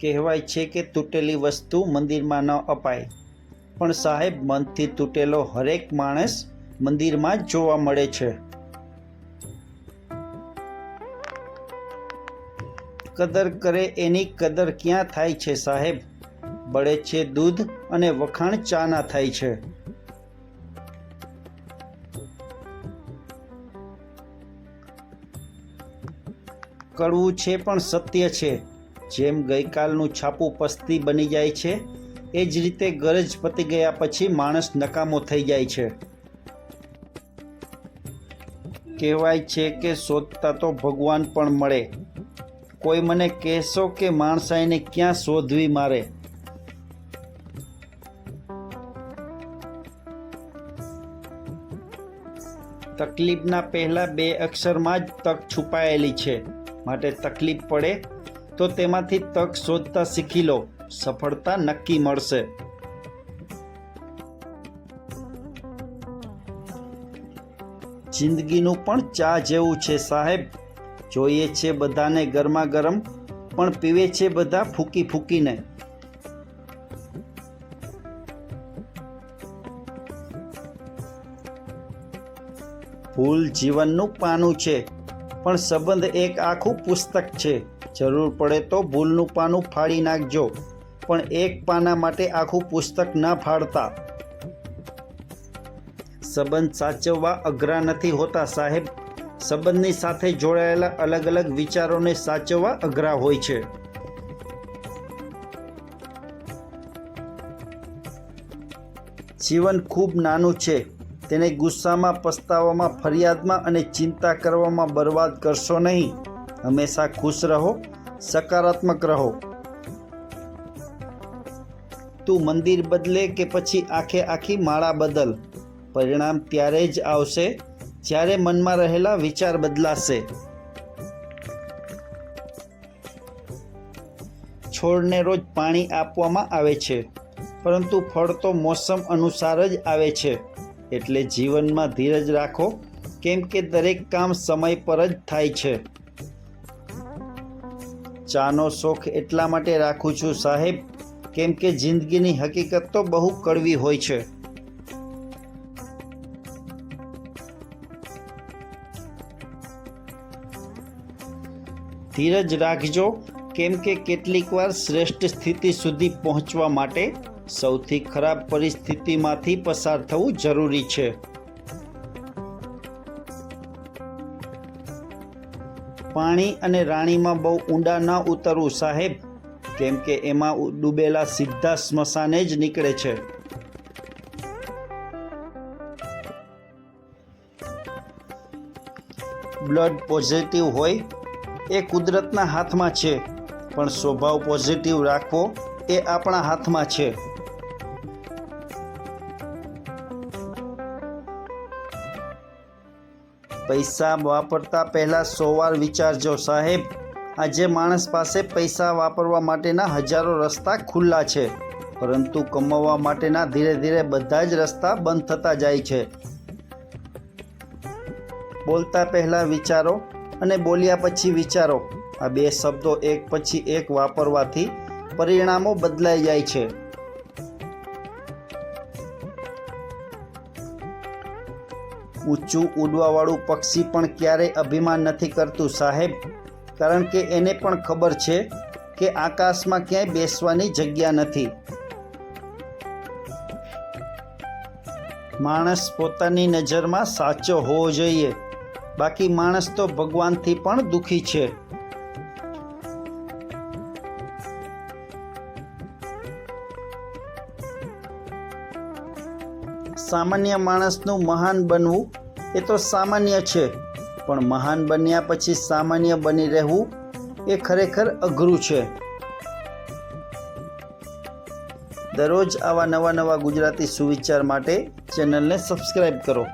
કહેવાય છે કે તૂટેલી વસ્તુ મંદિરમાં ન અપાય. પણ સાહેબ, મનથી તૂટેલો હરેક માણસ મંદિરમાં જ જોવા મળે છે. કદર કરે એની કદર ક્યાં થાય છે સાહેબ? બળે છે દૂધ અને વખાણ ચાના થાય છે. કડવું છે પણ સત્ય છે. જેમ ગઈકાલનું છાપું પસ્તી બની જાય છે, એ જ રીતે ગરજ પતી ગયા પછી માણસ નકામો થઈ જાય છે. કહેવાય છે કે શોધતા તો ભગવાન પણ મળે. કોઈ મને કહેશો કે માણસાઈને ક્યાં શોધવી મારે? તકલીફના પહેલા બે અક્ષરમાં જ તક છુપાયેલી છે. માટે તકલીફ પડે તો તેમાંથી તક શોધતા શીખી લો. સફળતા નક્કી મળશે. જિંદગીનું પણ ચા જેવું છે સાહેબ. જોઈએ છે બધાને ગરમા ગરમ પણ પીવે છે બધા ફૂકી ફૂકીને. ભૂલ જીવનનું પાનું છે. પણ સંબંધ એક આખું પુસ્તક છે. જરૂર પડે તો ભૂલનું પાનું ફાડી નાખજો, પણ એક પાના માટે આખું પુસ્તક ના ફાડતા. સંબંધ સાચવવા અઘરા નથી હોતા સાહેબ. સંબંધની સાથે જોડાયેલા અલગ અલગ વિચારોને સાચવવા અઘરા હોય છે. જીવન ખૂબ નાનું છે. તેને ગુસ્સામાં, પસ્તાવામાં, ફરિયાદમાં અને ચિંતા કરવામાં બરબાદ કરશો નહીં. હંમેશા ખુશ રહો, સકારાત્મક રહો. તું મંદિર બદલે કે પછી આખે આખી માળા બદલ? પરિણામ ત્યારે જ આવશે, જ્યારે મનમાં રહેલા વિચાર બદલાશે. છોડને રોજ પાણી આપવામાં આવે છે, પરંતુ ફળ તો મોસમ અનુસાર જ આવે છે. એટલે જીવનમાં ધીરજ રાખો, કેમ કે દરેક કામ સમય પર જ થાય છે. ચાનો શોખ એટલા માટે રાખું છું સાહેબ, કેમ કે જિંદગીની હકીકત તો બહુ કડવી હોય છે. ધીરજ રાખજો, કેમ કે કેટલીક વાર શ્રેષ્ઠ સ્થિતિ સુધી પહોંચવા માટે સૌથી ખરાબ પરિસ્થિતિમાંથી પસાર થવું જરૂરી છે. પાણી અને રાણીમાં બહુ ઊંડા ન ઉતરવું, સાહેબ, કેમ કે એમાં ડૂબેલા સીધા સ્મશાને જ નીકળે છે. બ્લડ પોઝિટિવ હોય એ કુદરતના હાથમાં છે, પણ સ્વભાવ પોઝિટિવ રાખવો એ આપણા હાથમાં છે. પૈસા વાપરતા પહેલાં સો વાર વિચારજો સાહેબ. આજે માણસ પાસે પૈસા વાપરવા માટેના હજારો રસ્તા ખુલ્લા છે. પરંતુ કમાવવા માટેના ધીરે ધીરે બધા જ રસ્તા બંધ થતા જાય છે. બોલતા પહેલાં વિચારો અને બોલ્યા પછી વિચારો. આ બે શબ્દો એક પછી એક વાપરવાથી પરિણામો બદલાઈ જાય છે. ઊંચું ઉડવાવાળું પક્ષી પણ ક્યારેય અભિમાન નથી કરતું, સાહેબ. કારણ કે એને પણ ખબર છે કે આકાશમાં ક્યાંય બેસવાની જગ્યા નથી. માણસ પોતાની નજરમાં સાચો હોવો જોઈએ. બાકી માણસ તો ભગવાનથી પણ દુઃખી છે. સામાન્ય માણસનું મહાન બનવું એ તો સામાન્ય છે. પણ મહાન બન્યા પછી સામાન્ય બની રહેવું એ ખરેખર અઘરું છે. દરરોજ આવા નવા નવા ગુજરાતી સુવિચાર માટે ચેનલને સબસ્ક્રાઈબ કરો.